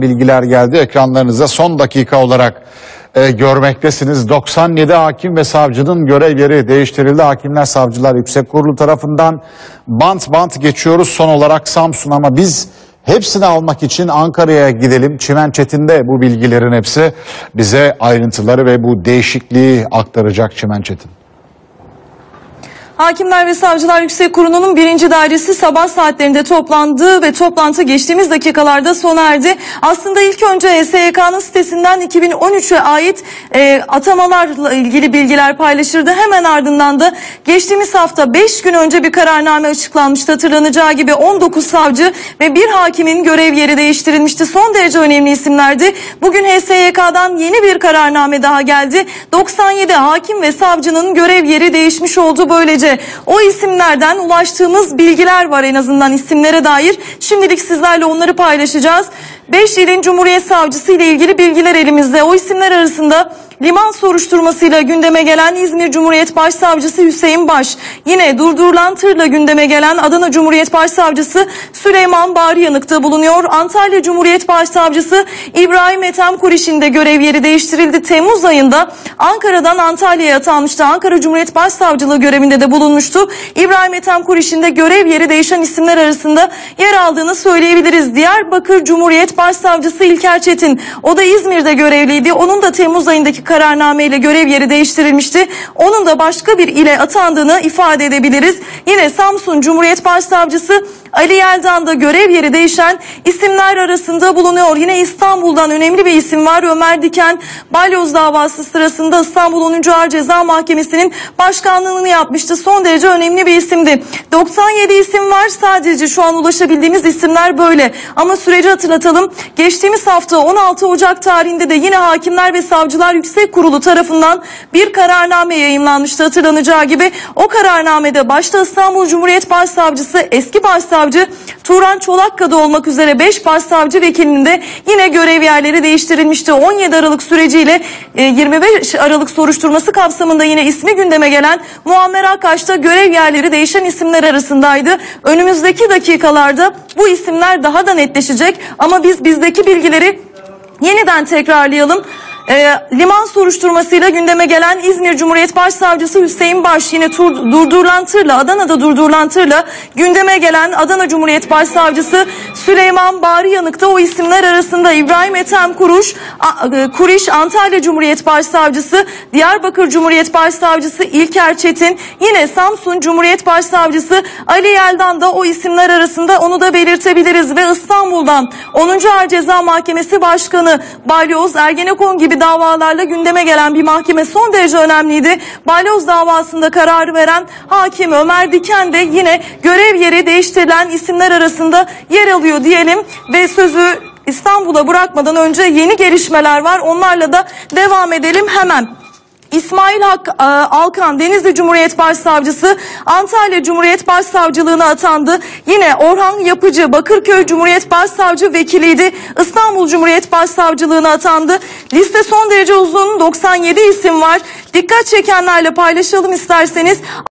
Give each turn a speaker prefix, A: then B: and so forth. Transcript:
A: bilgiler geldi ekranlarınıza son dakika olarak e, görmektesiniz. 97 hakim ve savcının görev yeri değiştirildi. Hakimler Savcılar Yüksek Kurulu tarafından bant bant geçiyoruz son olarak Samsun ama biz hepsini almak için Ankara'ya gidelim. Çimen Çetin'de bu bilgilerin hepsi bize ayrıntıları ve bu değişikliği aktaracak Çimen Çetin.
B: Hakimler ve Savcılar Yüksek Kurulu'nun birinci dairesi sabah saatlerinde toplandı ve toplantı geçtiğimiz dakikalarda sona erdi. Aslında ilk önce SYK'nın sitesinden 2013'e ait e, atamalarla ilgili bilgiler paylaşırdı. Hemen ardından da geçtiğimiz hafta 5 gün önce bir kararname açıklanmıştı. Hatırlanacağı gibi 19 savcı ve bir hakimin görev yeri değiştirilmişti. Son derece önemli isimlerdi. Bugün HSYK'dan yeni bir kararname daha geldi. 97 hakim ve savcının görev yeri değişmiş oldu. Böylece o isimlerden ulaştığımız bilgiler var en azından isimlere dair. Şimdilik sizlerle onları paylaşacağız. 5 ilin Cumhuriyet Savcısı ile ilgili bilgiler elimizde. O isimler arasında liman soruşturmasıyla gündeme gelen İzmir Cumhuriyet Başsavcısı Hüseyin Baş, yine durdurulan tırla gündeme gelen Adana Cumhuriyet Başsavcısı Süleyman Bari Yanık'ta bulunuyor. Antalya Cumhuriyet Başsavcısı İbrahim Ethem Kuriş'in de görev yeri değiştirildi. Temmuz ayında Ankara'dan Antalya'ya atanmıştı. Ankara Cumhuriyet Başsavcılığı görevinde de bulunmuştu. İbrahim Ethem Kuriş'in de görev yeri değişen isimler arasında yer aldığını söyleyebiliriz. Diyarbakır Cumhuriyet Başsavcısı İlker Çetin, o da İzmir'de görevliydi. Onun da Temmuz ayındaki kararnameyle görev yeri değiştirilmişti. Onun da başka bir ile atandığını ifade edebiliriz. Yine Samsun Cumhuriyet Başsavcısı Ali Yeldan'da görev yeri değişen isimler arasında bulunuyor. Yine İstanbul'dan önemli bir isim var. Ömer Diken balyoz davası sırasında İstanbul 10. Ağır Ceza Mahkemesi'nin başkanlığını yapmıştı. Son derece önemli bir isimdi. 97 isim var. Sadece şu an ulaşabildiğimiz isimler böyle. Ama süreci hatırlatalım. Geçtiğimiz hafta 16 Ocak tarihinde de yine Hakimler ve Savcılar Yüksek Kurulu tarafından bir kararname yayınlanmıştı hatırlanacağı gibi. O kararnamede başta İstanbul Cumhuriyet Başsavcısı eski başsavcı Turan Çolakka'da olmak üzere 5 başsavcı vekilinin de yine görev yerleri değiştirilmişti. 17 Aralık süreciyle e, 25 Aralık soruşturması kapsamında yine ismi gündeme gelen Muammer Akkaş'ta görev yerleri değişen isimler arasındaydı. Önümüzdeki dakikalarda bu isimler daha da netleşecek ama biz bizdeki bilgileri yeniden tekrarlayalım. E, liman soruşturmasıyla gündeme gelen İzmir Cumhuriyet Başsavcısı Hüseyin Baş yine tur, durdurulan tırla Adana'da durdurulan tırla gündeme gelen Adana Cumhuriyet Başsavcısı Süleyman Bari Yanık'ta o isimler arasında İbrahim Ethem Kuruş, A, e, Kuriş Antalya Cumhuriyet Başsavcısı, Diyarbakır Cumhuriyet Başsavcısı İlker Çetin, yine Samsun Cumhuriyet Başsavcısı Ali Yeldan da o isimler arasında onu da belirtebiliriz ve İstanbul'dan 10. Ağır Ceza Mahkemesi Başkanı Balyoz Ergenekon gibi davalarla gündeme gelen bir mahkeme son derece önemliydi. Balyoz davasında kararı veren hakim Ömer Diken de yine görev yeri değiştirilen isimler arasında yer alıyor diyelim ve sözü İstanbul'a bırakmadan önce yeni gelişmeler var. Onlarla da devam edelim hemen. İsmail Hak e, Alkan Denizli Cumhuriyet Başsavcısı Antalya Cumhuriyet Başsavcılığına atandı. Yine Orhan Yapıcı Bakırköy Cumhuriyet Başsavcı vekiliydi. İstanbul Cumhuriyet Başsavcılığına atandı. Liste son derece uzun 97 isim var. Dikkat çekenlerle paylaşalım isterseniz.